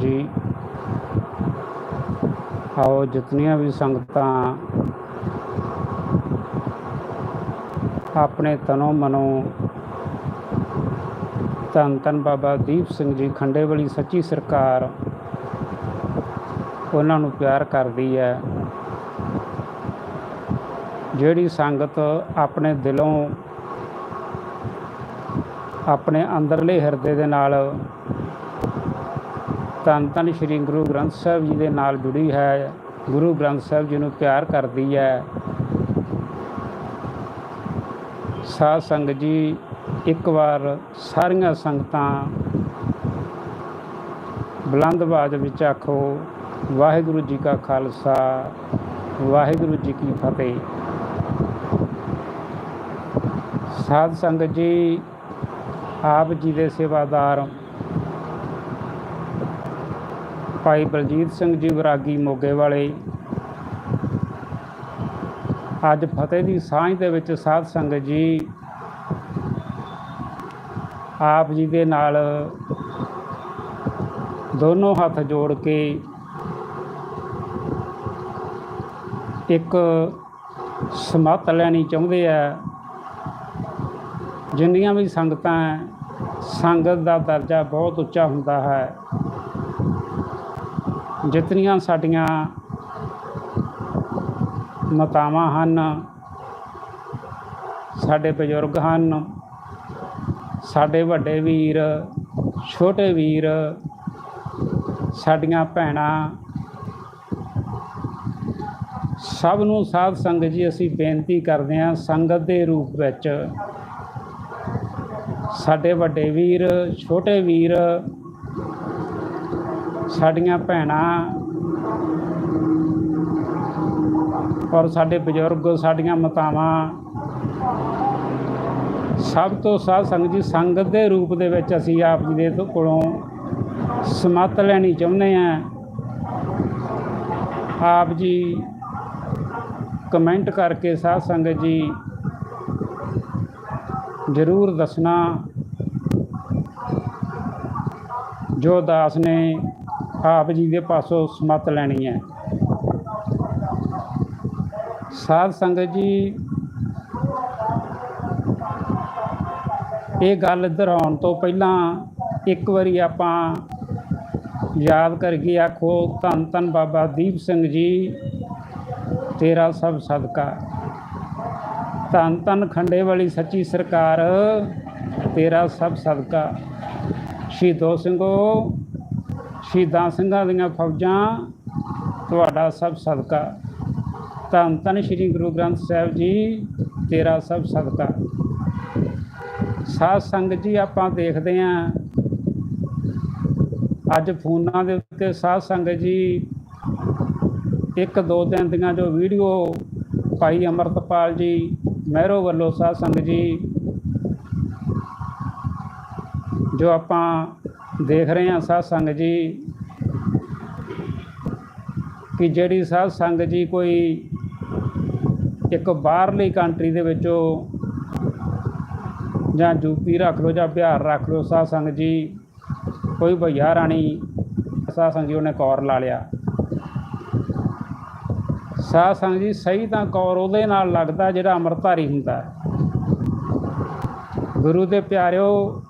ਜੀ। ਆਓ, ਜਿਤਨੀਆਂ ਵੀ ਸੰਗਤਾਂ ਆਪਣੇ ਤਨੋਂ ਮਨੋਂ ਧੰਨ ਧੰਨ ਬਾਬਾ ਦੀਪ ਸਿੰਘ ਜੀ ਖੰਡੇ ਵਾਲੀ ਸੱਚੀ ਸਰਕਾਰ ਉਹਨਾਂ ਨੂੰ ਪਿਆਰ ਕਰਦੀ ਹੈ। ਜਿਹੜੀ ਸੰਗਤ ਆਪਣੇ ਦਿਲੋਂ ਆਪਣੇ ਅੰਦਰਲੇ ਹਿਰਦੇ ਦੇ ਨਾਲ ਧੰਨ ਧੰਨ ਸ਼੍ਰੀ ਗੁਰੂ ਗ੍ਰੰਥ ਸਾਹਿਬ ਜੀ ਦੇ ਨਾਲ ਜੁੜੀ ਹੈ। ਗੁਰੂ ਗ੍ਰੰਥ ਸਾਹਿਬ ਜੀ ਨੂੰ ਪਿਆਰ ਕਰਦੀ ਹੈ। ਸਾਧ ਸੰਗਤ ਜੀ, ਇੱਕ ਵਾਰ ਸਾਰੀਆਂ ਸੰਗਤਾਂ ਬੁਲੰਦ ਆਵਾਜ਼ ਵਿੱਚ ਆਖੋ, ਵਾਹਿਗੁਰੂ ਜੀ ਕਾ ਖਾਲਸਾ, ਵਾਹਿਗੁਰੂ ਜੀ ਕੀ ਫਤਿਹ। ਸਾਧ ਸੰਗਤ ਜੀ, ਆਪ ਜੀ ਦੇ ਸੇਵਾਦਾਰ ਭਾਈ ਬਲਜੀਤ ਸਿੰਘ ਜੀ ਵਿਰਾਗੀ ਮੋਗੇ ਵਾਲੇ। ਅੱਜ ਫਤਿਹ ਦੀ ਸਾਂਝ ਦੇ ਵਿੱਚ ਸਾਧ ਸੰਗਤ ਜੀ ਆਪ ਜੀ ਦੇ ਨਾਲ ਦੋਨੋਂ ਹੱਥ ਜੋੜ ਕੇ ਇੱਕ ਸਮੱਤ ਲੈਣੀ ਚਾਹੁੰਦੇ ਆ। ਜਿੰਨੀਆਂ ਵੀ ਸੰਗਤਾਂ ਹੈ, ਸੰਗਤ ਦਾ ਦਰਜਾ ਬਹੁਤ ਉੱਚਾ ਹੁੰਦਾ ਹੈ। ਜਿਤਨੀਆਂ ਸਾਡੀਆਂ ਮਾਤਾਵਾਂ ਹਨ, ਸਾਡੇ ਬਜ਼ੁਰਗ ਹਨ, ਸਾਡੇ ਵੱਡੇ ਵੀਰ, ਛੋਟੇ ਵੀਰ, ਸਾਡੀਆਂ ਭੈਣਾਂ, ਸਭ ਨੂੰ ਸਾਧ ਸੰਗਤ ਜੀ ਅਸੀਂ ਬੇਨਤੀ ਕਰਦੇ ਹਾਂ ਸੰਗਤ ਦੇ ਰੂਪ ਵਿੱਚ ਸਾਡੇ ਵੱਡੇ ਵੀਰ, ਛੋਟੇ ਵੀਰ ਸਾਡੀਆਂ ਭੈਣਾਂ ਔਰ ਸਾਡੇ ਬਜ਼ੁਰਗ, ਸਾਡੀਆਂ ਮਾਤਾਵਾਂ ਸਭ ਤੋਂ ਸਾਧ ਸੰਗਤ ਜੀ, ਸੰਗਤ ਦੇ ਰੂਪ ਦੇ ਵਿੱਚ ਅਸੀਂ ਆਪ ਜੀ ਦੇ ਕੋਲੋਂ ਸਮੱਤ ਲੈਣੀ ਚਾਹੁੰਦੇ ਹਾਂ। ਆਪ ਜੀ ਕਮੈਂਟ ਕਰਕੇ ਸਾਧ ਸੰਗਤ ਜੀ ਜ਼ਰੂਰ ਦੱਸਣਾ। ਜੋ ਦਾਸ ਨੇ ਆਪ ਜੀ ਦੇ ਪਾਸੋਂ ਸਮੱਤ ਲੈਣੀ ਹੈ। ਸਾਧ ਸੰਗਤ ਜੀ, ਇਹ ਗੱਲ ਦੁਹਰਾਉਣ ਤੋਂ ਪਹਿਲਾਂ ਇੱਕ ਵਾਰੀ ਆਪਾਂ ਯਾਦ ਕਰਕੇ ਆਖੋ, ਧੰਨ ਧੰਨ ਬਾਬਾ ਦੀਪ ਸਿੰਘ ਜੀ, ਤੇਰਾ ਸਭ ਸਦਕਾ। ਧੰਨ ਧੰਨ ਖੰਡੇ ਵਾਲੀ ਸੱਚੀ ਸਰਕਾਰ, ਤੇਰਾ ਸਭ ਸਦਕਾ। ਸ਼ਹੀਦੋ ਸਿੰਘੋ ਸ਼ਹੀਦਾਂ ਸਿੰਘਾਂ ਦੀਆਂ ਫੌਜਾਂ, ਤੁਹਾਡਾ ਸਭ ਸਦਕਾ। ਧੰਨ ਧੰਨ ਸ਼੍ਰੀ ਗੁਰੂ ਗ੍ਰੰਥ ਸਾਹਿਬ ਜੀ, ਤੇਰਾ ਸਭ ਸਦਕਾ। ਸਾਧ ਸੰਗਤ ਜੀ, ਆਪਾਂ ਦੇਖਦੇ ਆਂ ਅੱਜ ਫੋਨਾਂ ਦੇ ਉੱਤੇ ਸਾਧ ਸੰਗਤ ਜੀ, ਇੱਕ ਦੋ ਦਿਨ ਦੀਆਂ ਜੋ ਵੀਡੀਓ ਭਾਈ ਅਮਰਤਪਾਲ ਜੀ, ਮਹਿਰੋ ਵੱਲੋਂ ਸਾਧ ਸੰਗਤ ਜੀ, ਜੋ ਆਪਾਂ ਦੇਖ ਰਹੇ ਹਾਂ ਸਾਧ ਸੰਗਤ ਜੀ ਕਿ ਜਿਹੜੀ ਸਾਧ ਸੰਗਤ ਜੀ ਕੋਈ ਇੱਕ ਬਾਹਰਲੀ ਕੰਟਰੀ ਦੇ ਵਿੱਚੋਂ ਜਾਂ ਯੂਪੀ ਰੱਖ ਲਓ ਜਾਂ ਬਿਹਾਰ ਰੱਖ ਲਓ, ਸਾਧ ਸੰਗਤ ਜੀ ਕੋਈ ਭਈਆ ਰਾਣੀ ਸਾਧ ਸੰਗਤ ਜੀ ਉਹਨੇ ਕੌਰ ਲਾ ਲਿਆ। ਸਾਧ ਸੰਗਤ ਜੀ ਸਹੀ ਤਾਂ ਕੌਰ ਉਹਦੇ ਨਾਲ ਲੱਗਦਾ ਜਿਹੜਾ ਅੰਮ੍ਰਿਤਧਾਰੀ ਹੁੰਦਾ। ਗੁਰੂ ਦੇ ਪਿਆਰਿਓ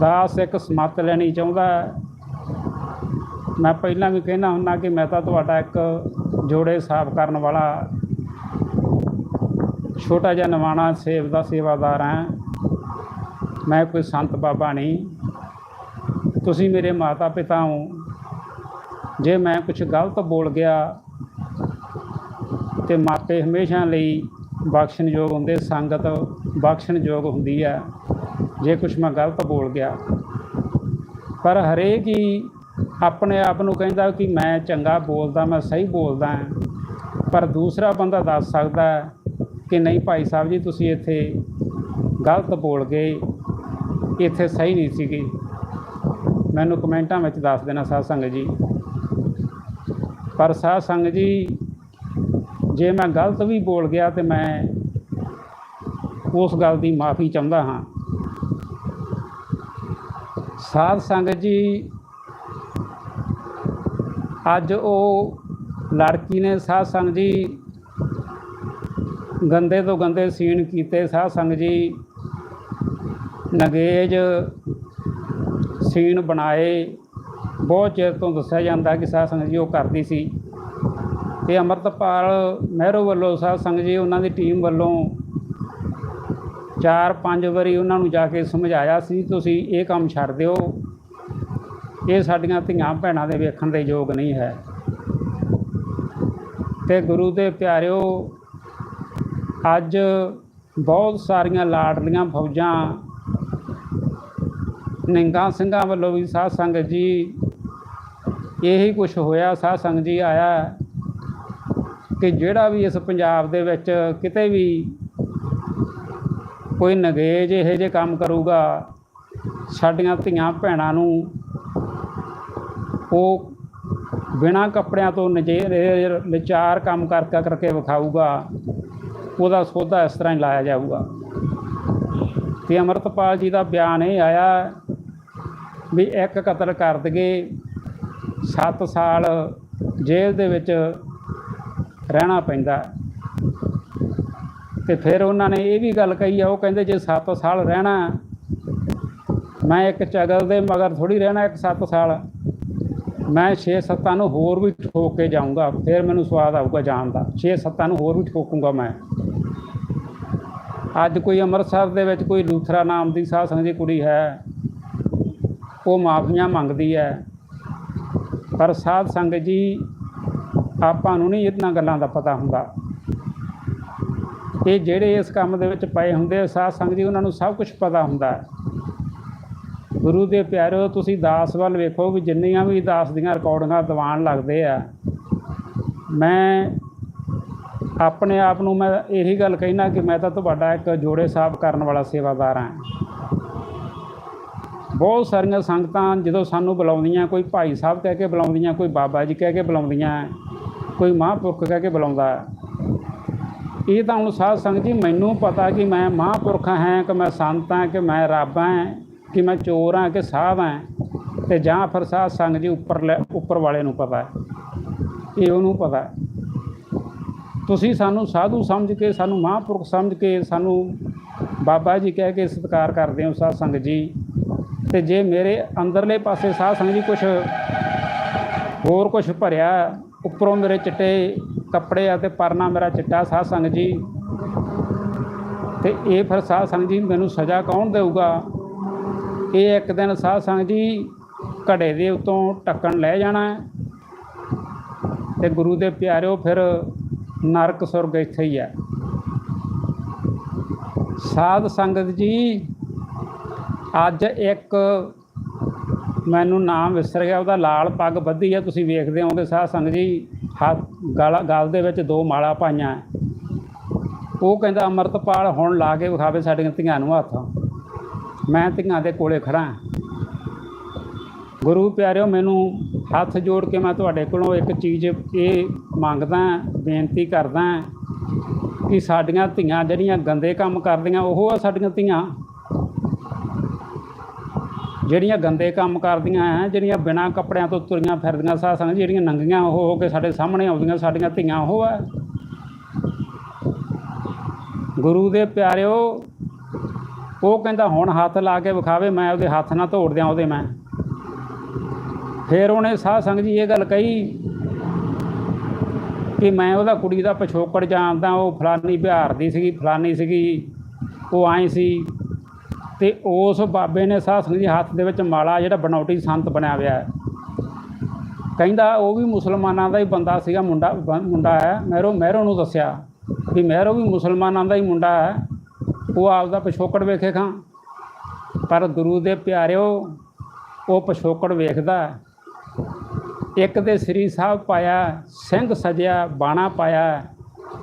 ਦਾਸ ਇੱਕ ਸਮੱਤ ਲੈਣੀ ਚਾਹੁੰਦਾ ਹੈ। ਮੈਂ ਪਹਿਲਾਂ ਵੀ ਕਹਿਣਾ ਹੁੰਦਾ ਕਿ ਮੈਂ ਤਾਂ ਤੁਹਾਡਾ ਇੱਕ ਜੋੜੇ ਸਾਫ਼ ਕਰਨ ਵਾਲਾ ਛੋਟਾ ਜਿਹਾ ਨਵਾਣਾ ਸੇਵ ਦਾ ਸੇਵਾਦਾਰ ਹਾਂ। ਮੈਂ ਕੋਈ ਸੰਤ ਬਾਬਾ ਨਹੀਂ। ਤੁਸੀਂ ਮੇਰੇ ਮਾਤਾ ਪਿਤਾ ਹੋ। ਜੇ ਮੈਂ ਕੁਝ ਗਲਤ ਬੋਲ ਗਿਆ ਤੇ ਮਾਪੇ ਹਮੇਸ਼ਾ ਲਈ ਬਖਸ਼ਣਯੋਗ ਹੁੰਦੇ, ਸੰਗਤ ਬਖਸ਼ਣਯੋਗ ਹੁੰਦੀ ਹੈ। ਜੇ ਕੁਝ ਮੈਂ ਗਲਤ ਬੋਲ ਗਿਆ। ਪਰ ਹਰੇਕ ਹੀ ਆਪਣੇ ਆਪ ਨੂੰ ਕਹਿੰਦਾ ਕਿ ਮੈਂ ਚੰਗਾ ਬੋਲਦਾ, ਮੈਂ ਸਹੀ ਬੋਲਦਾ ਹਾਂ। ਪਰ ਦੂਸਰਾ ਬੰਦਾ ਦੱਸ ਸਕਦਾ ਕਿ ਨਹੀਂ ਭਾਈ ਸਾਹਿਬ ਜੀ, ਤੁਸੀਂ ਇੱਥੇ ਗਲਤ ਬੋਲ ਗਏ। ਇੱਥੇ ਸਹੀ ਨਹੀਂ ਸੀਗੀ। ਮੈਨੂੰ ਕਮੈਂਟਾਂ ਵਿੱਚ ਦੱਸ ਦੇਣਾ ਸਾਧ ਸੰਗਤ ਜੀ। ਪਰ ਸਾਧ ਸੰਗਤ ਜੀ, ਜੇ ਮੈਂ ਗਲਤ ਵੀ ਬੋਲ ਗਿਆ ਤੇ ਮੈਂ ਉਸ ਗੱਲ ਦੀ ਮਾਫੀ ਚਾਹੁੰਦਾ ਹਾਂ। ਸਾਧ ਸੰਗਤ ਜੀ, ਅੱਜ ਉਹ ਲੜਕੀ ਨੇ ਸਾਧ ਸੰਗ ਜੀ ਗੰਦੇ ਤੋਂ ਗੰਦੇ ਸੀਨ ਕੀਤੇ। ਸਾਧ ਸੰਗ ਜੀ ਨਗੇਜ ਸੀਨ ਬਣਾਏ। ਬਹੁਤ ਚਿਰ ਤੋਂ ਦੱਸਿਆ ਜਾਂਦਾ ਕਿ ਸਾਧ ਸੰਗਤ ਜੀ ਉਹ ਕਰਦੀ ਸੀ। ਤੇ ਅਮਰਤਪਾਲ ਮਹਿਰੋ ਵੱਲੋਂ ਸਾਧ ਸੰਗਤ ਜੀ, ਉਹਨਾਂ ਦੀ ਟੀਮ ਵੱਲੋਂ ਚਾਰ ਪੰਜ ਵਾਰੀ ਉਹਨਾਂ ਨੂੰ ਜਾ ਕੇ ਸਮਝਾਇਆ ਸੀ, ਤੁਸੀਂ ਇਹ ਕੰਮ ਛੱਡ ਦਿਓ। ਇਹ ਸਾਡੀਆਂ ਧੀਆਂ ਭੈਣਾਂ ਦੇ ਵੇਖਣ ਦੇ ਯੋਗ ਨਹੀਂ ਹੈ। ਤੇ ਗੁਰੂ ਦੇ ਪਿਆਰਿਓ, ਅੱਜ ਬਹੁਤ ਸਾਰੀਆਂ ਲਾਡਲੀਆਂ ਫੌਜਾਂ, ਨਿੰਗਾ ਸਿੰਘਾਂ ਵੱਲੋਂ ਵੀ ਸਾਧ ਸੰਗਤ ਜੀ, ਇਹੀ ਕੁਝ ਹੋਇਆ, ਸਾਧ ਸੰਗਤ ਜੀ ਆਇਆ ਕਿ ਜਿਹੜਾ ਵੀ ਇਸ ਪੰਜਾਬ ਦੇ ਵਿੱਚ ਕਿਤੇ ਵੀ ਕੋਈ ਨਗੇਜ ਇਹੋ ਜਿਹੇ ਕੰਮ ਕਰੂਗਾ, ਸਾਡੀਆਂ ਧੀਆਂ ਭੈਣਾਂ ਨੂੰ ਉਹ ਬਿਨਾਂ ਕੱਪੜਿਆਂ ਤੋਂ ਨਜੇ ਵਿਚਾਰ ਕੰਮ ਕਰ ਕਰਕੇ ਵਿਖਾਊਗਾ, ਉਹਦਾ ਸੌਦਾ ਇਸ ਤਰ੍ਹਾਂ ਹੀ ਲਾਇਆ ਜਾਊਗਾ। ਤੇ ਅਮਰਤਪਾਲ ਜੀ ਦਾ ਬਿਆਨ ਇਹ ਆਇਆ ਵੀ ਇੱਕ ਕਤਲ ਕਰ ਦਗੇ 7 ਸਾਲ ਜੇਲ੍ਹ ਦੇ ਵਿੱਚ ਰਹਿਣਾ ਪੈਂਦਾ। ਤੇ ਫਿਰ ਉਹਨਾਂ ਨੇ ਇਹ ਵੀ ਗੱਲ ਕਹੀ ਆ, ਉਹ ਕਹਿੰਦੇ ਜੇ 7 ਸਾਲ ਰਹਿਣਾ ਮੈਂ ਇੱਕ ਚਗਲ ਦੇ ਮਗਰ ਥੋੜੀ ਰਹਿਣਾ ਇੱਕ 7 ਸਾਲ। ਮੈਂ 6-7 ਨੂੰ ਹੋਰ ਵੀ ਠੋਕ ਕੇ ਜਾਊਂਗਾ, ਫਿਰ ਮੈਨੂੰ ਸਵਾਦ ਆਊਗਾ ਜਾਣ ਦਾ। 6-7 ਨੂੰ ਹੋਰ ਵੀ ਠੋਕੂੰਗਾ ਮੈਂ। ਅੱਜ ਕੋਈ ਅੰਮ੍ਰਿਤਸਰ ਦੇ ਵਿੱਚ ਕੋਈ ਲੂਥਰਾ ਨਾਮ ਦੀ ਸਾਧ ਸੰਗਤ ਦੀ ਕੁੜੀ ਹੈ, ਉਹ ਮਾਫੀਆਂ ਮੰਗਦੀ ਹੈ। ਪਰ ਸਾਧ ਸੰਗਤ ਜੀ, ਆਪਾਂ ਨੂੰ ਨਹੀਂ ਇਹਨਾਂ ਗੱਲਾਂ ਦਾ ਪਤਾ ਹੁੰਦਾ। ਇਹ ਜਿਹੜੇ ਇਸ ਕੰਮ ਦੇ ਵਿੱਚ ਪਏ ਹੁੰਦੇ ਆ, ਸਾਧ ਸੰਗਤ ਜੀ, ਉਹਨਾਂ ਨੂੰ ਸਭ ਕੁਝ ਪਤਾ ਹੁੰਦਾ ਹੈ। ਗੁਰੂ ਦੇ ਪਿਆਰਿਓ ਤੁਸੀਂ ਦਾਸ ਵੱਲ ਵੇਖੋ ਵੀ ਜਿੰਨੀਆਂ ਵੀ ਦਾਸ ਦੀਆਂ ਰਿਕਾਰਡਿੰਗਾਂ ਦੀਵਾਨ ਲੱਗਦੇ ਆ। ਮੈਂ ਆਪਣੇ ਆਪ ਨੂੰ ਮੈਂ ਇਹੀ ਗੱਲ ਕਹਿਣਾ ਕਿ ਮੈਂ ਤਾਂ ਤੁਹਾਡਾ ਇੱਕ ਜੋੜੇ ਸਾਹਿਬ ਕਰਨ ਵਾਲਾ ਸੇਵਾਦਾਰ ਹਾਂ। ਬਹੁਤ ਸਾਰੀਆਂ ਸੰਗਤਾਂ ਜਦੋਂ ਸਾਨੂੰ ਬੁਲਾਉਂਦੀਆਂ, ਕੋਈ ਭਾਈ ਸਾਹਿਬ ਕਹਿ ਕੇ ਬੁਲਾਉਂਦੀਆਂ, ਕੋਈ ਬਾਬਾ ਜੀ ਕਹਿ ਕੇ ਬੁਲਾਉਂਦੀਆਂ, ਕੋਈ ਮਹਾਂਪੁਰਖ ਕਹਿ ਕੇ ਬੁਲਾਉਂਦਾ ਇਹ ਤਾਂ ਹੁਣ ਸਾਧ ਸੰਗਤ ਜੀ, ਮੈਨੂੰ ਪਤਾ ਕਿ ਮੈਂ ਮਹਾਂਪੁਰਖ ਹਾਂ ਕਿ ਮੈਂ ਸੰਤ ਹਾਂ ਕਿ ਮੈਂ ਰੱਬ ਹਾਂ ਕਿ ਮੈਂ ਚੋਰ ਹਾਂ ਕਿ ਸਾਧ ਹਾਂ ਤੇ ਜਾਂ ਫਿਰ ਸਾਧ ਸੰਗਤ ਜੀ ਉੱਪਰ ਲੈ- ਉੱਪਰ ਵਾਲੇ ਨੂੰ ਪਤਾ ਹੈ। ਇਹ ਉਹਨੂੰ ਪਤਾ ਹੈ। ਤੁਸੀਂ ਸਾਨੂੰ ਸਾਧੂ ਸਮਝ ਕੇ, ਸਾਨੂੰ ਮਹਾਂਪੁਰਖ ਸਮਝ ਕੇ, ਸਾਨੂੰ ਬਾਬਾ ਜੀ ਕਹਿ ਕੇ ਸਤਿਕਾਰ ਕਰਦੇ ਹੋ ਸਾਧ ਸੰਗਤ ਜੀ। ਤੇ ਜੇ ਮੇਰੇ ਅੰਦਰਲੇ ਪਾਸੇ ਸਾਧ ਸੰਗਤ ਜੀ ਕੁਝ ਹੋਰ ਕੁਝ ਭਰਿਆ, ਉੱਪਰੋਂ ਮੇਰੇ ਚਿੱਟੇ ਕੱਪੜੇ ਆ ਤੇ ਪਰਨਾ ਮੇਰਾ ਚਿੱਟਾ ਸਾਧ ਸੰਗਤ ਜੀ। ਤੇ ਇਹ ਫਿਰ ਸਾਧ ਸੰਗਤ ਜੀ ਮੈਨੂੰ ਸਜ਼ਾ ਕੌਣ ਦੇਊਗਾ? ਇਹ ਇੱਕ ਦਿਨ ਸਾਧ ਸੰਗਤ ਜੀ ਘੜੇ ਦੇ ਉਤੋਂ ਟੱਕਣ ਲੈ ਜਾਣਾ ਹੈ। ਤੇ ਗੁਰੂ ਦੇ ਪਿਆਰਿਓ ਫਿਰ ਨਰਕ ਸੁਰਗ ਇੱਥੇ ਹੀ ਹੈ। ਸਾਧ ਸੰਗਤ ਜੀ, ਅੱਜ ਇੱਕ ਮੈਨੂੰ ਨਾਮ ਵਿਸਰ ਗਿਆ, ਉਹਦਾ ਲਾਲ ਪੱਗ ਬੱਧੀ ਹੈ ਤੁਸੀਂ ਵੇਖਦੇ ਹੋਵੋਗੇ ਸਾਧ ਸੰਗਤ ਜੀ, ਹੱਥ ਗਲ ਗਲ ਦੇ ਵਿੱਚ ਦੋ ਮਾਲਾ ਪਾਈਆਂ। ਉਹ ਕਹਿੰਦਾ, ਅੰਮ੍ਰਿਤਪਾਲ ਹੁਣ ਲਾ ਕੇ ਵਿਖਾਵੇ ਸਾਡੀਆਂ ਧੀਆਂ ਨੂੰ ਹੱਥ। ਮੈਂ ਧੀਆਂ ਦੇ ਕੋਲੇ ਖੜਾ ਗੁਰੂ ਪਿਆਰਿਓ, ਮੈਨੂੰ ਹੱਥ ਜੋੜ ਕੇ ਮੈਂ ਤੁਹਾਡੇ ਕੋਲੋਂ ਇੱਕ ਚੀਜ਼ ਇਹ ਮੰਗਦਾ, ਬੇਨਤੀ ਕਰਦਾ ਕਿ ਸਾਡੀਆਂ ਧੀਆਂ ਜਿਹੜੀਆਂ ਗੰਦੇ ਕੰਮ ਕਰਦੀਆਂ, ਉਹ ਆ ਸਾਡੀਆਂ ਧੀਆਂ। ਜਿਹੜੀਆਂ ਗੰਦੇ ਕੰਮ ਕਰਦੀਆਂ ਹੈ ਜਿਹੜੀਆਂ ਬਿਨਾਂ ਕੱਪੜਿਆਂ ਤੋਂ ਤੁਰੀਆਂ ਫਿਰਦੀਆਂ ਸਾਧ ਸੰਗਤ ਜੀ, ਜਿਹੜੀਆਂ ਨੰਗੀਆਂ ਹੋ ਹੋ ਕੇ ਸਾਡੇ ਸਾਹਮਣੇ ਆਉਂਦੀਆਂ ਸਾਡੀਆਂ ਧੀਆਂ ਉਹ ਆ ਗੁਰੂ ਦੇ ਪਿਆਰਿਓ ਉਹ ਕਹਿੰਦਾ ਹੁਣ ਹੱਥ ਲਾ ਕੇ ਵਿਖਾਵੇ ਮੈਂ ਉਹਦੇ ਹੱਥ ਨਾਲ ਤੋੜ ਦਿਆਂ ਉਹਦੇ ਮੈਂ। ਫਿਰ ਉਹਨੇ ਸਾਧ ਸੰਗਤ ਜੀ ਇਹ ਗੱਲ ਕਹੀ ਕਿ ਮੈਂ ਉਹਦਾ ਕੁੜੀ ਦਾ ਪਿਛੋਕੜ ਜਾਣਦਾ ਉਹ ਫਲਾਨੀ ਬਿਹਾਰ ਦੀ ਸੀਗੀ ਫਲਾਨੀ ਸੀਗੀ ਉਹ ਆਈ ਸੀ। ਤੇ ਉਸ ਬਾਬੇ ਨੇ ਸਾਧ ਸੰਗਤ ਹੱਥ ਦੇ ਵਿੱਚ ਮਾਲਾ ਜਿਹੜਾ ਬਨੌਟੀ ਸੰਤ ਬਣਿਆ ਹੋਇਆ ਹੈ। ਕਹਿੰਦਾ ਉਹ ਵੀ ਮੁਸਲਮਾਨਾਂ ਦਾ ਹੀ ਬੰਦਾ ਸੀਗਾ, ਮੁੰਡਾ ਮੁੰਡਾ ਹੈ। ਮਹਿਰੋ ਮਹਿਰੋ ਨੂੰ ਦੱਸਿਆ ਵੀ ਮਹਿਰੋ ਵੀ ਮੁਸਲਮਾਨਾਂ ਦਾ ਹੀ ਮੁੰਡਾ ਹੈ। ਉਹ ਆਪਦਾ ਪਿਛੋਕੜ ਵੇਖੇ ਖਾਂ। ਪਰ ਗੁਰੂ ਦੇ ਪਿਆਰਿਓ, ਉਹ ਪਿਛੋਕੜ ਵੇਖਦਾ ਇੱਕ ਤੇ ਸ੍ਰੀ ਸਾਹਿਬ ਪਾਇਆ, ਸਿੰਘ ਸਜਿਆ, ਬਾਣਾ ਪਾਇਆ।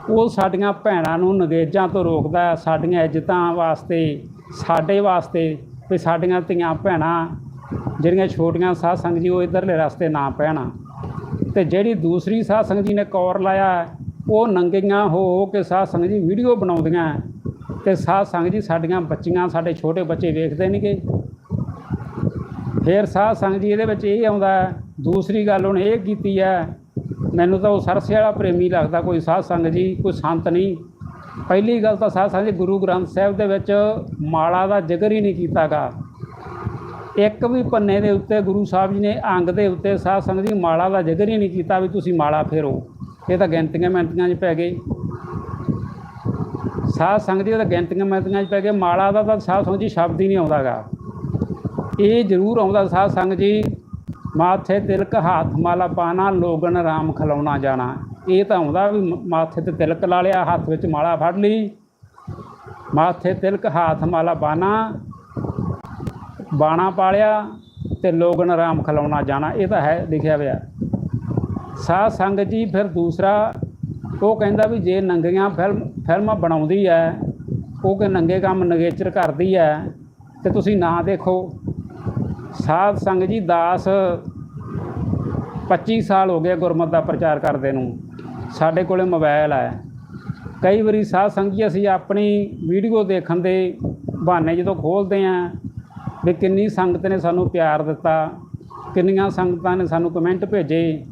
ਉਹ ਸਾਡੀਆਂ ਭੈਣਾਂ ਨੂੰ ਨਗੇਜਾਂ ਤੋਂ ਰੋਕਦਾ ਸਾਡੀਆਂ ਇੱਜ਼ਤਾਂ ਵਾਸਤੇ। ਸਾਡੇ ਵਾਸਤੇ ਵੀ ਸਾਡੀਆਂ ਧੀਆਂ ਭੈਣਾਂ ਜਿਹੜੀਆਂ ਛੋਟੀਆਂ ਸਾਧ ਸੰਗਤ ਜੀ ਉਹ ਇਧਰਲੇ ਰਸਤੇ ਨਾ ਪੈਣਾ। ਤੇ ਜਿਹੜੀ ਦੂਸਰੀ ਸਾਧ ਸੰਗਤ ਜੀ ਨੇ ਕੌਰ ਲਾਇਆ, ਉਹ ਨੰਗੀਆਂ ਹੋ ਕੇ ਸਾਧ ਸੰਗਤ ਜੀ ਵੀਡੀਓ ਬਣਾਉਂਦੀਆਂ। ਤੇ ਸਾਧ ਸੰਗਤ ਜੀ ਸਾਡੀਆਂ ਬੱਚੀਆਂ, ਸਾਡੇ ਛੋਟੇ ਬੱਚੇ ਵੇਖਦੇ ਨੇਗੇ ਫਿਰ ਸਾਧ ਸੰਗਤ ਜੀ ਇਹਦੇ ਵਿੱਚ ਇਹ ਆਉਂਦਾ, ਦੂਸਰੀ ਗੱਲ ਉਹਨੇ ਇਹ ਕੀਤੀ ਹੈ, ਮੈਨੂੰ ਤਾਂ ਉਹ ਸਰਸੇ ਵਾਲਾ ਪ੍ਰੇਮੀ ਲੱਗਦਾ, ਕੋਈ ਸਾਧ ਸੰਗਤ ਜੀ, ਕੋਈ ਸੰਤ ਨਹੀਂ। ਪਹਿਲੀ ਗੱਲ ਤਾਂ ਸਾਧ ਸੰਗਤ ਜੀ, ਗੁਰੂ ਗ੍ਰੰਥ ਸਾਹਿਬ ਦੇ ਵਿੱਚ ਮਾਲਾ ਦਾ ਜ਼ਿਕਰ ਹੀ ਨਹੀਂ ਕੀਤਾਗਾ। ਇੱਕ ਵੀ ਪੰਨੇ ਦੇ ਉੱਤੇ ਗੁਰੂ ਸਾਹਿਬ ਜੀ ਨੇ ਅੰਗ ਦੇ ਉੱਤੇ ਸਾਧ ਸੰਗਤ ਜੀ ਮਾਲਾ ਦਾ ਜ਼ਿਕਰ ਹੀ ਨਹੀਂ ਕੀਤਾ ਵੀ ਤੁਸੀਂ ਮਾਲਾ ਫੇਰੋ। ਇਹ ਤਾਂ ਗਿਣਤੀਆਂ ਮਿੰਟੀਆਂ 'ਚ ਪੈ ਗਏ। ਸਾਧ ਸੰਗਤ ਜੀ, ਉਹ ਤਾਂ ਗਿਣਤੀਆਂ ਮਿੰਟੀਆਂ 'ਚ ਪੈ ਗਏ। ਮਾਲਾ ਦਾ ਤਾਂ ਸਾਧ ਸੰਗਤ ਜੀ ਸ਼ਬਦ ਹੀ ਨਹੀਂ ਆਉਂਦਾਗਾ। ਇਹ ਜ਼ਰੂਰ ਆਉਂਦਾ ਸਾਧ ਸੰਗਤ ਜੀ, ਮਾਥੇ ਤਿਲਕ ਹੱਥ ਮਾਲਾ ਪਾਣਾ ਲੋਗਨ ਰਾਮ ਖਲਾਉਣਾ ਜਾਣਾ। ਇਹ ਤਾਂ ਆਉਂਦਾ ਵੀ ਮ- ਮਾਥੇ ਤੇ ਤਿਲਕ ਲਾ ਲਿਆ, ਹੱਥ ਵਿੱਚ ਮਾਲਾ ਫੜ ਲਈ। ਮਾਥੇ ਤਿਲਕ, ਹੱਥ ਮਾਲਾ ਪਾਣਾ ਬਾਣਾ ਪਾਲਿਆ ਤੇ ਲੋਗਨ ਆਰਾਮ ਖਲਾਉਣਾ ਜਾਣਾ, ਇਹ ਤਾਂ ਹੈ, ਲਿਖਿਆ ਹੋਇਆ। ਸਾਧ ਸੰਗਤ ਜੀ ਫਿਰ ਦੂਸਰਾ, ਉਹ ਕਹਿੰਦਾ ਵੀ ਜੇ ਨੰਗੀਆਂ ਫਿਲਮ, ਫਿਲਮਾਂ ਬਣਾਉਂਦੀ ਹੈ ਉਹ ਕਿ ਨੰਗੇ ਕੰਮ ਨਗੇਚਰ ਕਰਦੀ ਹੈ ਤੇ ਤੁਸੀਂ ਨਾ ਦੇਖੋ। ਸਾਧ ਸੰਗਤ ਜੀ ਦਾਸ 25 ਸਾਲ ਹੋ ਗਏ ਗੁਰਮਤ ਦਾ ਪ੍ਰਚਾਰ ਕਰਦੇ ਨੂੰ। ਸਾਡੇ ਕੋਲੇ ਮੋਬਾਈਲ ਹੈ ਕਈ ਵਾਰੀ ਸਾਧ ਸੰਗਤ ਜੀ ਅਸੀਂ ਆਪਣੀ ਵੀਡੀਓ ਦੇਖਣ ਦੇ ਬਹਾਨੇ ਜਦੋਂ ਖੋਲ੍ਹਦੇ ਆਂ ਵੀ ਕਿੰਨੀ ਸੰਗਤ ਨੇ ਸਾਨੂੰ ਪਿਆਰ ਦਿੱਤਾ, ਕਿੰਨੀਆਂ ਸੰਗਤਾਂ ਨੇ ਸਾਨੂੰ ਕਮੈਂਟ ਭੇਜੇ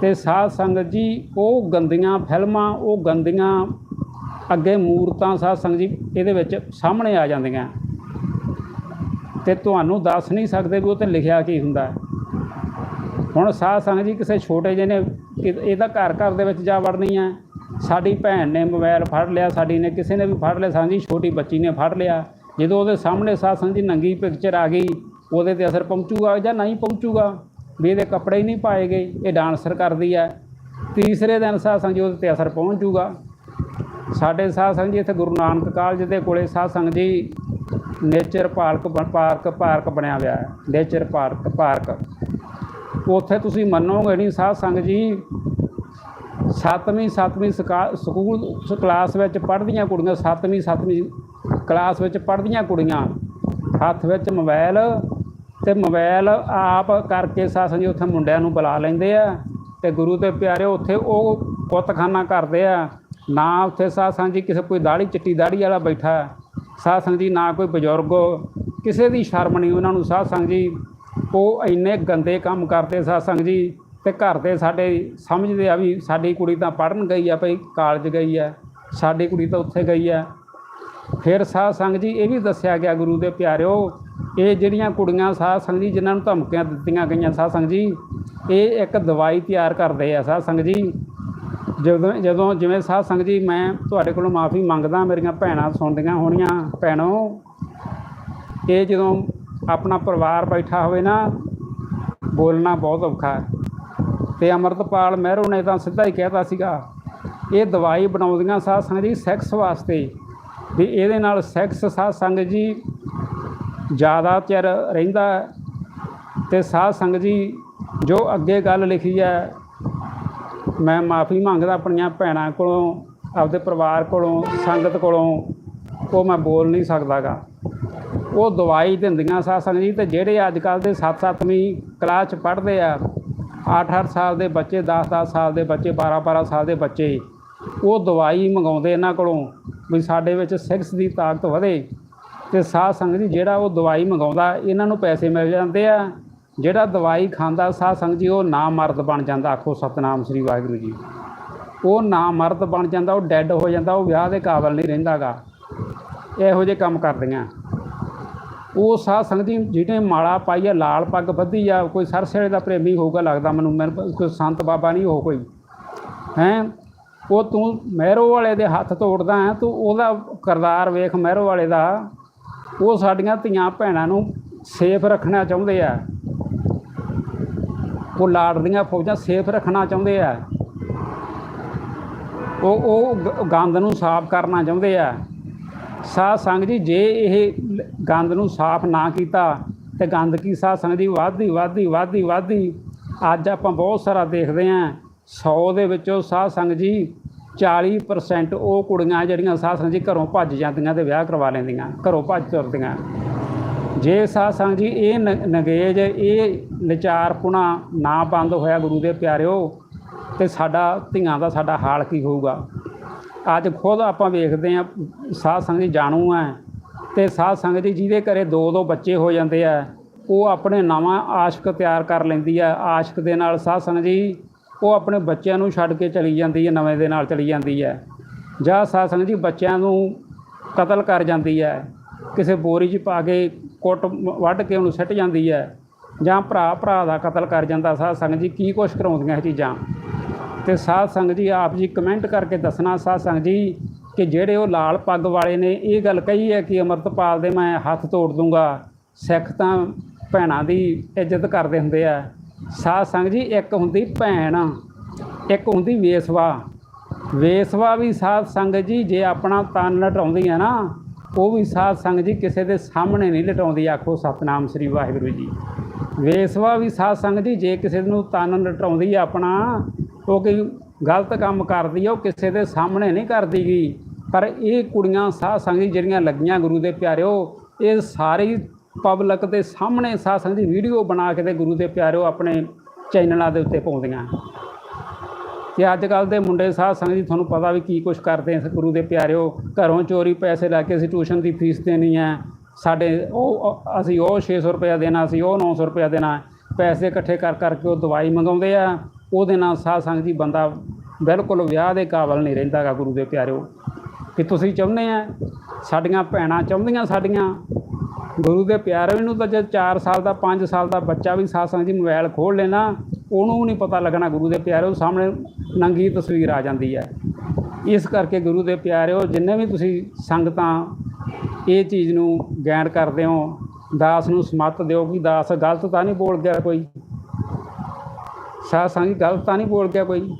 ਤੇ ਸਾਧ ਸੰਗਤ ਜੀ ਉਹ ਗੰਦੀਆਂ ਫਿਲਮਾਂ, ਉਹ ਗੰਦੀਆਂ ਅੱਗੇ ਮੂਰਤਾਂ ਸਾਧ ਸੰਗਤ ਜੀ ਇਹਦੇ ਵਿੱਚ ਸਾਹਮਣੇ ਆ ਜਾਂਦੀਆਂ। ਤੇ ਤੁਹਾਨੂੰ ਦੱਸ ਨਹੀਂ ਸਕਦੇ ਵੀ ਉਹ ਤੇ ਲਿਖਿਆ ਕੀ ਹੁੰਦਾ। ਹੁਣ ਸਾਧ ਸੰਗਤ ਜੀ ਕਿਸੇ ਛੋਟੇ ਜਿਹੇ ਨੇ ਇਹਦਾ ਘਰ ਘਰ ਦੇ ਵਿੱਚ ਜਾ ਵੜਨੀ ਹੈ ਸਾਡੀ ਭੈਣ ਨੇ ਮੋਬਾਈਲ ਫੜ ਲਿਆ, ਸਾਡੀ ਨੇ ਕਿਸੇ ਨੇ ਵੀ ਫੜ ਲਿਆ, ਸਾਂਝੀ ਛੋਟੀ ਬੱਚੀ ਨੇ ਫੜ ਲਿਆ। ਜਦੋਂ ਉਹਦੇ ਸਾਹਮਣੇ ਸਾਧ ਸੰਗਤ ਜੀ ਨੰਗੀ ਪਿਕਚਰ ਆ ਗਈ, ਉਹਦੇ ਤੇ ਅਸਰ ਪਹੁੰਚੂਗਾ ਜਾਂ ਨਹੀਂ ਪਹੁੰਚੂਗਾ, ਵੀ ਇਹਦੇ ਕੱਪੜੇ ਹੀ ਨਹੀਂ ਪਾਏ ਗਏ, ਇਹ ਡਾਂਸਰ ਕਰਦੀ ਹੈ ਤੀਸਰੇ ਦਿਨ ਸਾਧ ਜੀ ਉਹਦੇ ਤੇ ਅਸਰ ਪਹੁੰਚੂਗਾ। ਸਾਡੇ ਸਾਧ ਜੀ ਇੱਥੇ ਗੁਰੂ ਨਾਨਕ ਕਾਲਜ ਦੇ ਕੋਲੇ ਸਾਧ ਜੀ ਨੇਚਰ ਪਾਰਕ ਬਣ- ਪਾਰਕ ਪਾਰਕ ਬਣਿਆ ਹੋਇਆ ਹੈ। ਨੇਚਰ ਪਾਰਕ ਪਾਰਕ ਉੱਥੇ ਤੁਸੀਂ ਮੰਨੋਗੇ ਨਹੀਂ, ਸਾਧ ਸੰਗਤ ਜੀ ਸੱਤਵੀਂ ਸੱਤਵੀਂ ਸਕਾ- ਸਕੂਲ ਕਲਾਸ ਵਿੱਚ ਪੜ੍ਹਦੀਆਂ ਕੁੜੀਆਂ, ਸੱਤਵੀਂ ਸੱਤਵੀਂ ਕਲਾਸ ਵਿੱਚ ਪੜ੍ਹਦੀਆਂ ਕੁੜੀਆਂ, ਹੱਥ ਵਿੱਚ ਮੋਬਾਈਲ ਤੇ ਮੋਬਾਈਲ ਆਪ ਕਰਕੇ ਸਾਧ ਸੰਗਤ ਜੀ ਉੱਥੇ ਮੁੰਡਿਆਂ ਨੂੰ ਬੁਲਾ ਲੈਂਦੇ ਆ ਤੇ ਗੁਰੂ ਦੇ ਪਿਆਰੇ ਉੱਥੇ ਉਹ ਕੁੱਤਖਾਨਾ ਕਰਦੇ ਆ ਨਾ ਉੱਥੇ ਸਾਧ ਸੰਗਤ ਜੀ ਕਿਸੇ ਕੋਈ ਦਾੜੀ, ਚਿੱਟੀ ਦਾੜੀ ਵਾਲਾ ਬੈਠਾ ਹੈ। ਸਾਧ ਸੰਗਤ ਜੀ ਨਾ ਕੋਈ ਬਜ਼ੁਰਗ, ਕਿਸੇ ਦੀ ਸ਼ਰਮ ਨਹੀਂ ਉਹਨਾਂ ਨੂੰ ਸਾਧ ਸੰਗਤ ਜੀ ਉਹ ਇੰਨੇ ਗੰਦੇ ਕੰਮ ਕਰਦੇ ਸਾਧ ਜੀ ਤੇ ਘਰ ਦੇ ਸਾਡੇ ਸਮਝਦੇ ਆ ਵੀ ਸਾਡੀ ਕੁੜੀ ਤਾਂ ਪੜਨ ਗਈ ਆ ਭਈ, ਕਾਲਜ ਗਈ ਆ, ਸਾਡੀ ਕੁੜੀ ਤਾਂ ਉੱਥੇ ਗਈ ਆ। ਫਿਰ ਸਾਧ ਸੰਗਤ ਜੀ ਇਹ ਵੀ ਦੱਸਿਆ ਗਿਆ ਗੁਰੂ ਦੇ ਪਿਆਰਿਓ, ਇਹ ਜਿਹੜੀਆਂ ਕੁੜੀਆਂ ਸਾਧ ਸੰਗਤ ਜੀ ਜਿਨ੍ਹਾਂ ਨੂੰ ਧਮਕੀਆਂ ਦਿੱਤੀਆਂ ਗਈਆਂ ਸਾਧ ਸੰਗਤ ਜੀ, ਇਹ ਇੱਕ ਦਵਾਈ ਤਿਆਰ ਕਰਦੇ ਆ ਸਾਧ ਸੰਗਤ ਜੀ। ਜਦੋਂ ਜਦੋਂ ਜਿਵੇਂ ਸਾਧ ਸੰਗਤ ਜੀ ਮੈਂ ਤੁਹਾਡੇ ਕੋਲੋਂ ਮਾਫੀ ਮੰਗਦਾ, ਮੇਰੀਆਂ ਭੈਣਾਂ ਸੁਣਦੀਆਂ ਹੋਣੀਆਂ, ਭੈਣੋ, ਇਹ ਜਦੋਂ ਆਪਣਾ ਪਰਿਵਾਰ ਬੈਠਾ ਹੋਵੇ ਨਾ, ਬੋਲਣਾ ਬਹੁਤ ਔਖਾ ਹੈ। ਤੇ ਅਮਰਤਪਾਲ ਮਹਿਰੋ ਨੇ ਤਾਂ ਸਿੱਧਾ ਹੀ ਕਹਿਤਾ ਸੀਗਾ, ਇਹ ਦਵਾਈ ਬਣਾਉਂਦੀਆਂ ਸਾਧ ਸੰਗਤ ਜੀ ਸੈਕਸ ਵਾਸਤੇ। ਵੀ ਇਹਦੇ ਨਾਲ ਸੈਕਸ ਸਾਧ ਸੰਗਤ ਜੀ ਜ਼ਿਆਦਾ ਚਿਰ ਰਹਿੰਦਾ ਹੈ ਤੇ ਸਾਧ ਸੰਗਤ ਜੀ ਜੋ ਅੱਗੇ ਗੱਲ ਲਿਖੀ ਹੈ, ਮੈਂ ਮਾਫੀ ਮੰਗਦਾ ਆਪਣੀਆਂ ਭੈਣਾਂ ਕੋਲੋਂ, ਆਪਦੇ ਪਰਿਵਾਰ ਕੋਲੋਂ, ਸੰਗਤ ਕੋਲੋਂ, ਉਹ ਮੈਂ ਬੋਲ ਨਹੀਂ ਸਕਦਾਗਾ। ਉਹ ਦਵਾਈ ਦਿੰਦੀਆਂ ਸਾਧ ਸੰਗਤ ਜੀ, ਤੇ ਜਿਹੜੇ ਅੱਜ ਕੱਲ ਦੇ 7-7ਵੀਂ ਕਲਾਸ ਚ ਪੜ੍ਹਦੇ ਆ 8-8 ਸਾਲ ਦੇ ਬੱਚੇ 10-10 ਸਾਲ ਦੇ ਬੱਚੇ 12-12 ਸਾਲ ਦੇ ਬੱਚੇ, ਉਹ ਦਵਾਈ ਮੰਗਾਉਂਦੇ ਇਹਨਾਂ ਕੋਲੋਂ ਵੀ ਸਾਡੇ ਵਿੱਚ ਸਿਕਸ ਦੀ ਤਾਕਤ ਵਧੇ। ਤੇ ਸਾਧ ਸੰਗਤ ਜੀ, ਜਿਹੜਾ ਉਹ ਦਵਾਈ ਮੰਗਾਉਂਦਾ, ਇਹਨਾਂ ਨੂੰ ਪੈਸੇ ਮਿਲ ਜਾਂਦੇ ਆ। ਜਿਹੜਾ ਦਵਾਈ ਖਾਂਦਾ, ਸਾਧ ਸੰਗਤ ਜੀ, ਉਹ ਨਾ ਮਰਦ ਬਣ ਜਾਂਦਾ, ਆਖੋ ਸਤਨਾਮ ਸ੍ਰੀ ਵਾਹਿਗੁਰੂ ਜੀ। ਉਹ ਨਾ ਮਰਦ ਬਣ ਜਾਂਦਾ, ਉਹ ਡੈੱਡ ਹੋ ਜਾਂਦਾ, ਉਹ ਵਿਆਹ ਦੇ ਕਾਬਲ ਨਹੀਂ ਰਹਿੰਦਾਗਾ। ਇਹੋ ਜਿਹੇ ਕੰਮ ਕਰਦੀਆਂ। ਉਹ ਸਾਧ ਸੰਗਤ ਜੀ ਜਿਹਨੇ ਮਾਲਾ ਪਾਈ ਆ, ਲਾਲ ਪੱਗ ਬੱਧੀ ਆ, ਕੋਈ ਸਰਸੇ ਦਾ ਪ੍ਰੇਮੀ ਹੋਊਗਾ ਲੱਗਦਾ ਮੈਨੂੰ ਮੈਨੂੰ ਕੋਈ ਸੰਤ ਬਾਬਾ ਨਹੀਂ ਹੋ ਕੋਈ। ਹੈਂ? ਉਹ ਤੂੰ ਮਹਿਰੋ ਵਾਲੇ ਦੇ ਹੱਥ ਤੋੜਦਾ ਹੈ, ਤੂੰ ਉਹਦਾ ਕਰਦਾਰ ਵੇਖ ਮਹਿਰੋ ਵਾਲੇ ਦਾ। ਉਹ ਸਾਡੀਆਂ ਧੀਆਂ ਭੈਣਾਂ ਨੂੰ ਸੇਫ ਰੱਖਣਾ ਚਾਹੁੰਦੇ ਆ। ਉਹ ਲਾੜ ਦੀਆਂ ਫੌਜਾਂ ਸੇਫ ਰੱਖਣਾ ਚਾਹੁੰਦੇ ਆ। ਉਹ ਉਹ ਗ- ਗੰਦ ਨੂੰ ਸਾਫ਼ ਕਰਨਾ ਚਾਹੁੰਦੇ ਆ। ਸਾਧ ਸੰਗ ਜੀ, ਜੇ ਇਹ ਗੰਦ ਨੂੰ ਸਾਫ਼ ਨਾ ਕੀਤਾ, ਤੇ ਗੰਦਗੀ ਸਾਧ ਸੰਗ ਜੀ? ਵੱਧਦੀ ਵੱਧਦੀ ਵੱਧਦੀ ਵੱਧਦੀ। ਅੱਜ ਆਪਾਂ ਬਹੁਤ ਸਾਰਾ ਦੇਖਦੇ ਆਂ 100 ਦੇ ਵਿੱਚੋਂ ਸਾਧ ਸੰਗ ਜੀ 40% ਉਹ ਕੁੜੀਆਂ ਜਿਹੜੀਆਂ ਸਾਧ ਸੰਗ ਜੀ ਘਰੋਂ ਭੱਜ ਜਾਂਦੀਆਂ ਤੇ ਵਿਆਹ ਕਰਵਾ ਲੈਂਦੀਆਂ, ਘਰੋਂ ਭੱਜ ਤੁਰਦੀਆਂ। ਜੇ ਸਾਧ ਸੰਗ ਜੀ ਇਹ ਨ- ਨਗੇਜ, ਇਹ ਨਚਾਰਪੁਣਾ ਨਾ ਬੰਦ ਹੋਇਆ ਗੁਰੂ ਦੇ ਪਿਆਰਿਓ, ਤੇ ਸਾਡਾ ਧੀਆਂ ਦਾ ਸਾਡਾ ਹਾਲ ਕੀ ਹੋਊਗਾ? ਅੱਜ ਖੁਦ ਆਪਾਂ ਵੇਖਦੇ ਆ ਸਾਧ ਸੰਗਤ ਜੀ ਜਾਣੂ ਹੈ ਤੇ ਸਾਧ ਸੰਗਤ ਜੀ ਜਿਹਦੇ ਘਰੇ ਦੋ ਦੋ ਬੱਚੇ ਹੋ ਜਾਂਦੇ ਆ, ਉਹ ਆਪਣੇ ਨਵਾਂ ਆਸ਼ਕ ਤਿਆਰ ਕਰ ਲੈਂਦੀ ਹੈ ਆਸ਼ਕ ਦੇ ਨਾਲ ਸਾਧ ਸੰਗਤ ਜੀ, ਉਹ ਆਪਣੇ ਬੱਚਿਆਂ ਨੂੰ ਛੱਡ ਕੇ ਚਲੀ ਜਾਂਦੀ ਹੈ ਨਵੇਂ ਦੇ ਨਾਲ ਚਲੀ ਜਾਂਦੀ ਹੈ ਜਾਂ ਸਾਧ ਸੰਗਤ ਜੀ ਬੱਚਿਆਂ ਨੂੰ ਕਤਲ ਕਰ ਜਾਂਦੀ ਹੈ ਕਿਸੇ ਬੋਰੀ 'ਚ ਪਾ ਕੇ ਕੁੱਟ ਵੱਢ ਕੇ ਉਹਨੂੰ ਸਿੱਟ ਜਾਂਦੀ ਹੈ ਜਾਂ ਭਰਾ ਭਰਾ ਦਾ ਕਤਲ ਕਰ ਜਾਂਦਾ, ਸਾਧ ਸੰਗਤ ਜੀ ਕੀ ਕੁਛ ਕਰਾਉਂਦੀਆਂ ਇਹ ਚੀਜ਼ਾਂ? ਤੇ ਸਾਧ ਸੰਗਤ ਜੀ, ਆਪ ਜੀ ਕਮੈਂਟ ਕਰਕੇ ਦੱਸਣਾ ਸਾਧ ਸੰਗਤ ਜੀ ਕਿ ਜਿਹੜੇ ਉਹ ਲਾਲ ਪੱਗ ਵਾਲੇ ਨੇ, ਇਹ ਗੱਲ ਕਹੀ ਹੈ ਕਿ ਅਮਰਤਪਾਲ ਦੇ ਮੈਂ ਹੱਥ ਤੋੜ ਦੂੰਗਾ। ਸਿੱਖ ਤਾਂ ਭੈਣਾਂ ਦੀ ਇੱਜ਼ਤ ਕਰਦੇ ਹੁੰਦੇ ਆ। ਸਾਧ ਸੰਗਤ ਜੀ, ਇੱਕ ਹੁੰਦੀ ਭੈਣ, ਇੱਕ ਹੁੰਦੀ ਵੇਸਵਾ। ਵੇਸਵਾ ਵੀ ਸਾਧ ਸੰਗਤ ਜੀ, ਜੇ ਆਪਣਾ ਤਨ ਲਟਾਉਂਦੀ ਹੈ ਨਾ, ਉਹ ਵੀ ਸਾਧ ਸੰਗਤ ਜੀ ਕਿਸੇ ਦੇ ਸਾਹਮਣੇ ਨਹੀਂ ਲਟਾਉਂਦੀ, ਆਖੋ ਸਤਨਾਮ ਸ੍ਰੀ ਵਾਹਿਗੁਰੂ ਜੀ। ਵੇਸਵਾ ਵੀ ਸਾਧ ਸੰਗਤ ਜੀ, ਜੇ ਕਿਸੇ ਨੂੰ ਤਨ ਲਟਾਉਂਦੀ ਆਪਣਾ ਉਹ ਕੋਈ ਗਲਤ ਕੰਮ ਕਰਦੀ ਆ, ਉਹ ਕਿਸੇ ਦੇ ਸਾਹਮਣੇ ਨਹੀਂ ਕਰਦੀ ਗਈ ਪਰ ਇਹ ਕੁੜੀਆਂ ਸਾਧ ਸੰਗਤ ਜੀ ਜਿਹੜੀਆਂ ਲੱਗੀਆਂ ਗੁਰੂ ਦੇ ਪਿਆਰਿਓ, ਇਹ ਸਾਰੀ ਪਬਲਿਕ ਦੇ ਸਾਹਮਣੇ ਸਾਧ ਸੰਗ ਜੀ ਵੀਡੀਓ ਬਣਾ ਕੇ ਤੇ ਗੁਰੂ ਦੇ ਪਿਆਰਿਓ ਆਪਣੇ ਚੈਨਲਾਂ ਦੇ ਉੱਤੇ ਪਾਉਂਦੀਆਂ। ਤੇ ਅੱਜ ਕੱਲ ਦੇ ਮੁੰਡੇ ਸਾਧ ਸੰਗਤ ਜੀ, ਤੁਹਾਨੂੰ ਪਤਾ ਵੀ ਕੀ ਕੁਛ ਕਰਦੇ ਆ ਗੁਰੂ ਦੇ ਪਿਆਰਿਓ। ਘਰੋਂ ਚੋਰੀ ਪੈਸੇ ਲੈ ਕੇ ਅਸੀਂ ਟਿਊਸ਼ਨ ਦੀ ਫੀਸ ਦੇਣੀ ਹੈ ਸਾਡੇ ਉਹ ਅਸੀਂ ਉਹ 600 ਰੁਪਇਆ ਦੇਣਾ, ਅਸੀਂ ਉਹ 900 ਰੁਪਇਆ ਦੇਣਾ। ਪੈਸੇ ਇਕੱਠੇ ਕਰ ਕਰਕੇ ਉਹ ਦਵਾਈ ਮੰਗਾਉਂਦੇ ਆ। ਉਹਦੇ ਨਾਲ ਸਾਧ ਸੰਗਤ ਜੀ ਬੰਦਾ ਬਿਲਕੁਲ ਵਿਆਹ ਦੇ ਕਾਬਲ ਨਹੀਂ ਰਹਿੰਦਾਗਾ ਗੁਰੂ ਦੇ ਪਿਆਰਿਓ। ਕਿ ਤੁਸੀਂ ਚਾਹੁੰਦੇ ਆ, ਸਾਡੀਆਂ ਭੈਣਾਂ ਚਾਹੁੰਦੀਆਂ ਸਾਡੀਆਂ। ਗੁਰੂ ਦੇ ਪਿਆਰੇ ਨੂੰ ਤਾਂ ਜੇ 4 ਸਾਲ ਦਾ 5 ਸਾਲ ਦਾ ਬੱਚਾ ਵੀ ਸਾਧ ਸੰਗਤ ਜੀ ਮੋਬਾਈਲ ਖੋਲ ਲੈਣਾ ਉਹਨੂੰ ਵੀ ਨਹੀਂ ਪਤਾ ਲੱਗਣਾ ਗੁਰੂ ਦੇ ਪਿਆਰੇ ਸਾਹਮਣੇ ਨੰਗੀ ਤਸਵੀਰ ਆ ਜਾਂਦੀ ਹੈ ਇਸ ਕਰਕੇ ਗੁਰੂ ਦੇ ਪਿਆਰਿਓ, ਜਿੰਨੇ ਵੀ ਤੁਸੀਂ ਸੰਗਤਾਂ ਇਹ ਚੀਜ਼ ਨੂੰ ਗੈਂਡ ਕਰਦੇ ਹੋ, ਦਾਸ ਨੂੰ ਸਮੱਤ ਦਿਓ ਕਿ ਦਾਸ ਗਲਤ ਤਾਂ ਨਹੀਂ ਬੋਲ ਗਿਆ ਕੋਈ। ਸਾਧ ਸੰਗਤ ਜੀ ਗਲਤ ਤਾਂ ਨਹੀਂ ਬੋਲ ਗਿਆ ਕੋਈ।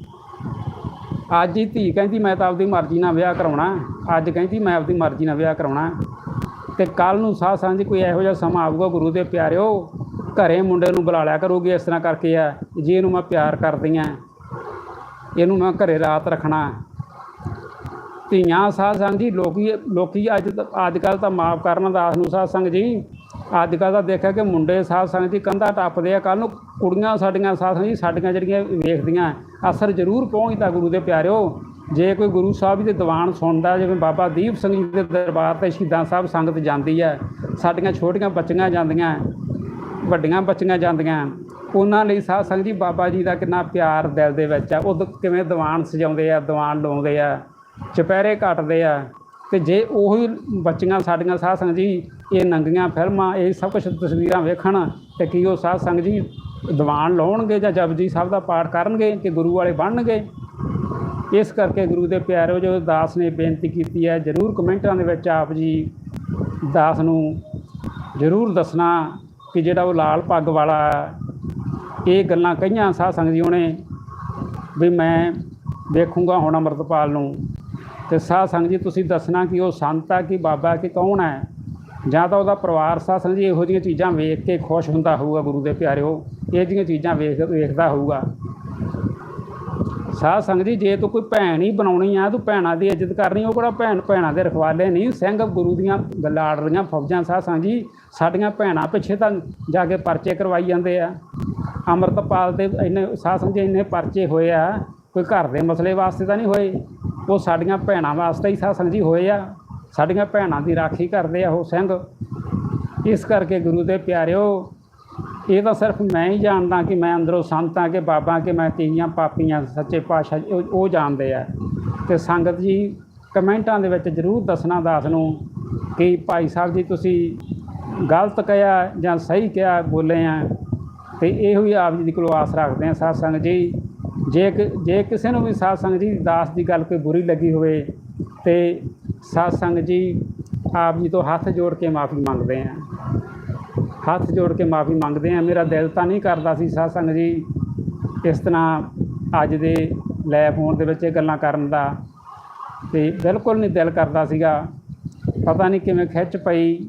ਅੱਜ ਹੀ ਧੀ ਕਹਿੰਦੀ ਮੈਂ ਤਾਂ ਆਪਦੀ ਮਰਜ਼ੀ ਨਾਲ ਵਿਆਹ ਕਰਾਉਣਾ ਅੱਜ ਕਹਿੰਦੀ ਮੈਂ ਆਪਦੀ ਮਰਜ਼ੀ ਨਾਲ ਵਿਆਹ ਕਰਾਉਣਾ ਤੇ ਕੱਲ ਨੂੰ ਸਾਧ ਸੰਗਤ ਜੀ ਕੋਈ ਇਹੋ ਜਿਹਾ ਸਮਾਂ ਆਊਗਾ ਗੁਰੂ ਦੇ ਪਿਆਰਿਓ, ਘਰੇ ਮੁੰਡੇ ਨੂੰ ਬੁਲਾ ਲਿਆ ਕਰੋਗੇ ਇਸ ਤਰ੍ਹਾਂ ਕਰਕੇ ਆ, ਜੀ ਇਹਨੂੰ ਮੈਂ ਪਿਆਰ ਕਰਦੀ ਆ ਇਹਨੂੰ ਮੈਂ ਘਰੇ ਰਾਤ ਰੱਖਣਾ ਧੀਆਂ ਸਾਧ ਸੰਗਤ ਜੀ ਲੋਕੀ ਲੋਕੀ ਅੱਜ ਅੱਜ ਕੱਲ ਤਾਂ ਮਾਫ ਕਰਨ ਦਾਸ ਨੂੰ ਸਾਧ ਸੰਗਤ ਜੀ। ਅੱਜ ਕੱਲ ਤਾਂ ਦੇਖਿਆ ਕਿ ਮੁੰਡੇ ਸਾਧ ਸੰਗਤ ਜੀ ਕੰਧਾ ਟੱਪਦੇ ਆ। ਕੱਲ ਨੂੰ ਕੁੜੀਆਂ ਸਾਡੀਆਂ ਸਾਧ ਸੰਗਤ ਜੀ, ਸਾਡੀਆਂ ਜਿਹੜੀਆਂ ਵੇਖਦੀਆਂ, ਅਸਰ ਜ਼ਰੂਰ ਪਹੁੰਚਦਾ ਗੁਰੂ ਦੇ ਪਿਆਰਿਓ। ਜੇ ਕੋਈ ਗੁਰੂ ਸਾਹਿਬ ਜੀ ਦੇ ਦੀਵਾਨ ਸੁਣਦਾ, ਜਿਵੇਂ ਬਾਬਾ ਦੀਪ ਸਿੰਘ ਜੀ ਦੇ ਦਰਬਾਰ ਤੇ ਸ਼ਹੀਦਾਂ ਸਾਹਿਬ ਸੰਗਤ ਜਾਂਦੀ ਹੈ ਸਾਡੀਆਂ ਛੋਟੀਆਂ ਬੱਚੀਆਂ ਜਾਂਦੀਆਂ, ਵੱਡੀਆਂ ਬੱਚੀਆਂ ਜਾਂਦੀਆਂ, ਉਹਨਾਂ ਲਈ ਸਾਧ ਸੰਗਤ ਜੀ ਬਾਬਾ ਜੀ ਦਾ ਕਿੰਨਾ ਪਿਆਰ ਦਿਲ ਦੇ ਵਿੱਚ ਆ। ਉਹ ਕਿਵੇਂ ਦੀਵਾਨ ਸਜਾਉਂਦੇ ਆ, ਦੀਵਾਨ ਲਾਉਂਦੇ ਆ, ਚੁਪਹਿਰੇ ਕੱਟਦੇ ਆ। ਤੇ ਜੇ ਉਹੀ ਬੱਚੀਆਂ ਸਾਡੀਆਂ ਸਾਧ ਸੰਗਤ ਜੀ, ਇਹ ਨੰਗੀਆਂ ਫਿਲਮਾਂ, ਇਹ ਸਭ ਕੁਝ ਤਸਵੀਰਾਂ ਵੇਖਣ, ਤੇ ਕੀ ਉਹ ਸਾਧ ਸੰਗਤ ਜੀ ਦੀਵਾਨ ਲਾਉਣਗੇ ਜਾਂ ਜਪਜੀ ਸਾਹਿਬ ਦਾ ਪਾਠ ਕਰਨਗੇ ਕਿ ਗੁਰੂ ਵਾਲੇ ਬਣਨਗੇ? ਇਸ ਕਰਕੇ ਗੁਰੂ ਦੇ ਪਿਆਰਿਓ ਜੋ ਦਾਸ ਨੇ ਬੇਨਤੀ ਕੀਤੀ ਹੈ, ਜਰੂਰ ਕਮੈਂਟਾਂ ਦੇ ਵਿੱਚ ਆਪ ਜੀ ਦਾਸ ਨੂੰ ਜਰੂਰ ਦੱਸਣਾ ਕਿ ਜਿਹੜਾ ਉਹ ਲਾਲ ਪੱਗ ਵਾਲਾ ਇਹ ਗੱਲਾਂ ਕਹੀਆਂ ਸਾਧ ਸੰਗਤ ਜੀ ਉਹਨੇ, ਵੀ ਮੈਂ ਵੇਖੂੰਗਾ ਹੁਣ ਅੰਮ੍ਰਿਤਪਾਲ ਨੂੰ। ਤੇ ਸਾਧ ਸੰਗਤ ਜੀ, ਤੁਸੀਂ ਦੱਸਣਾ ਕਿ ਉਹ ਸੰਤ ਆ ਕਿ ਬਾਬਾ ਕਿ ਕੌਣ ਹੈ? ਜਾਂ ਤਾਂ ਉਹਦਾ ਪਰਿਵਾਰ ਸਾਧ ਸੰਗਤ ਜੀ ਇਹੋ ਜਿਹੀਆਂ ਚੀਜ਼ਾਂ ਵੇਖ ਕੇ ਖੁਸ਼ ਹੁੰਦਾ ਹੋਊਗਾ ਗੁਰੂ ਦੇ ਪਿਆਰਿਓ ਇਹ ਜਿਹੀਆਂ ਚੀਜ਼ਾਂ ਵੇਖ, ਵੇਖਦਾ ਹੋਊਗਾ। ਸਾਧ ਸੰਗਤ ਜੀ, ਜੇ ਤੂੰ ਕੋਈ ਭੈਣ ਹੀ ਬਣਾਉਣੀ ਆ, ਤੂੰ ਭੈਣਾਂ ਦੀ ਇੱਜ਼ਤ ਕਰਨੀ, ਉਹ ਕਿਹੜਾ ਭੈਣ ਭੈਣਾਂ ਦੇ ਰਖਵਾਲੇ ਨਹੀਂ? ਸਿੰਘ ਗੁਰੂ ਦੀਆਂ ਲਾੜ ਰਹੀਆਂ ਫੌਜਾਂ ਸਾਧ ਸੰਗਤ ਜੀ, ਸਾਡੀਆਂ ਭੈਣਾਂ ਪਿੱਛੇ ਤਾਂ ਜਾ ਕੇ ਪਰਚੇ ਕਰਵਾਈ ਜਾਂਦੇ ਆ। ਅੰਮ੍ਰਿਤਪਾਲ 'ਤੇ ਇੰਨੇ, ਸਾਧ ਸੰਗਤ ਜੀ ਇੰਨੇ ਪਰਚੇ ਹੋਏ ਆ, ਕੋਈ ਘਰ ਦੇ ਮਸਲੇ ਵਾਸਤੇ ਤਾਂ ਨਹੀਂ ਹੋਏ? ਉਹ ਸਾਡੀਆਂ ਭੈਣਾਂ ਵਾਸਤੇ ਹੀ ਸਾਧ ਜੀ ਹੋਏ ਆ। ਸਾਡੀਆਂ ਭੈਣਾਂ ਦੀ ਰਾਖੀ ਕਰਦੇ ਆ ਉਹ ਸਿੰਘ। ਇਸ ਕਰਕੇ ਗੁਰੂ ਦੇ ਪਿਆਰਿਓ, ਇਹ ਤਾਂ ਸਿਰਫ ਮੈਂ ਹੀ ਜਾਣਦਾ ਕਿ ਮੈਂ ਅੰਦਰੋਂ ਸੰਤਾਂ ਕਿ ਬਾਬਾ ਕਿ ਮੈਂ ਕੀਆਂ ਪਾਪੀਆਂ, ਸੱਚੇ ਪਾਤਸ਼ਾਹ ਉਹ ਜਾਣਦੇ ਆ। ਤੇ ਸੰਗਤ ਜੀ ਕਮੈਂਟਾਂ ਦੇ ਵਿੱਚ ਜਰੂਰ ਦੱਸਣਾ ਦਾਸ ਨੂੰ ਕਿ ਭਾਈ ਸਾਹਿਬ ਜੀ ਤੁਸੀਂ ਗਲਤ ਕਿਹਾ ਜਾਂ ਸਹੀ ਕਿਹਾ ਬੋਲੇ ਆ। ਤੇ ਇਹੋ ਹੀ ਆਪ ਜੀ ਦੀ ਕੋਲੋਂ ਆਸ ਰੱਖਦੇ ਆ ਸਾਧ ਸੰਗਤ ਜੀ। ਜੇ ਕਿ- ਜੇ ਕਿਸੇ ਨੂੰ ਵੀ ਸਾਧ ਸੰਗਤ ਜੀ ਦਾਸ ਦੀ ਗੱਲ ਕੋਈ ਬੁਰੀ ਲੱਗੀ ਹੋਵੇ ਤੇ ਸਾਧ ਸੰਗਤ ਜੀ ਆਪ ਜੀ ਤੋਂ ਹੱਥ ਜੋੜ ਕੇ ਮਾਫੀ ਮੰਗਦੇ ਆ। ਹੱਥ ਜੋੜ ਕੇ ਮਾਫੀ ਮੰਗਦੇ ਆ। ਮੇਰਾ ਦਿਲ ਤਾਂ ਨਹੀਂ ਕਰਦਾ ਸੀ ਸਾਧ ਸੰਗਤ ਜੀ ਇਸ ਤਰ੍ਹਾਂ ਅੱਜ ਦੇ ਲੈ ਫੋਨ ਦੇ ਵਿੱਚ ਇਹ ਗੱਲਾਂ ਕਰਨ ਦਾ। ਤੇ ਬਿਲਕੁਲ ਨਹੀਂ ਦਿਲ ਕਰਦਾ ਸੀਗਾ। ਪਤਾ ਨਹੀਂ ਕਿਵੇਂ ਖਿੱਚ ਪਈ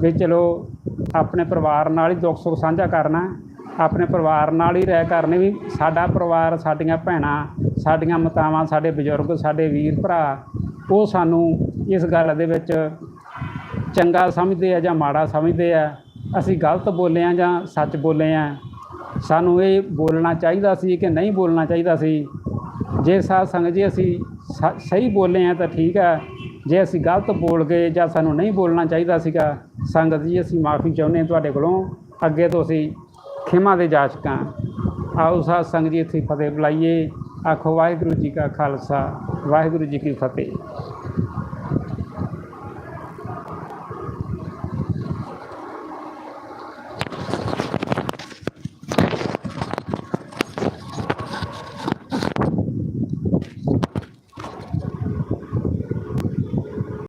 ਵੀ ਚਲੋ ਆਪਣੇ ਪਰਿਵਾਰ ਨਾਲ ਹੀ ਦੁੱਖ ਸੁੱਖ ਸਾਂਝਾ ਕਰਨਾ। ਆਪਣੇ ਪਰਿਵਾਰ ਨਾਲ ਹੀ ਰਹਿ ਕਰਨੇ ਵੀ ਸਾਡਾ ਪਰਿਵਾਰ, ਸਾਡੀਆਂ ਭੈਣਾਂ, ਸਾਡੀਆਂ ਮਾਤਾਵਾਂ, ਸਾਡੇ ਬਜ਼ੁਰਗ, ਸਾਡੇ ਵੀਰ ਭਰਾ, ਉਹ ਸਾਨੂੰ ਇਸ ਗੱਲ ਦੇ ਵਿੱਚ ਚੰਗਾ ਸਮਝਦੇ ਆ ਜਾਂ ਮਾੜਾ ਸਮਝਦੇ ਆ, ਅਸੀਂ ਗਲਤ ਬੋਲੇ ਆ ਜਾਂ ਸੱਚ ਬੋਲੇ ਆ, ਸਾਨੂੰ ਇਹ ਬੋਲਣਾ ਚਾਹੀਦਾ ਸੀ ਕਿ ਨਹੀਂ ਬੋਲਣਾ ਚਾਹੀਦਾ ਸੀ। ਜੇ ਸਾਧ ਸੰਗਤ ਜੀ ਅਸੀਂ ਸ- ਸਹੀ ਬੋਲੇ ਆ ਤਾਂ ਠੀਕ ਆ, ਜੇ ਅਸੀਂ ਗਲਤ ਬੋਲ ਗਏ ਜਾਂ ਸਾਨੂੰ ਨਹੀਂ ਬੋਲਣਾ ਚਾਹੀਦਾ ਸੀਗਾ, ਸੰਗਤ ਜੀ ਅਸੀਂ ਮਾਫੀ ਚਾਹੁੰਦੇ ਤੁਹਾਡੇ ਕੋਲੋਂ, ਅੱਗੇ ਤੋਂ ਅਸੀਂ ਖਿਮਾ ਦੇ ਜਾਚਕਾਂ। ਆਓ ਸਾਧ ਸੰਗਤ ਜੀ ਇੱਥੇ ਫਤਿਹ ਬੁਲਾਈਏ। ਆਖੋ ਵਾਹਿਗੁਰੂ ਜੀ ਕਾ ਖਾਲਸਾ, ਵਾਹਿਗੁਰੂ ਜੀ ਕੀ ਫਤਿਹ।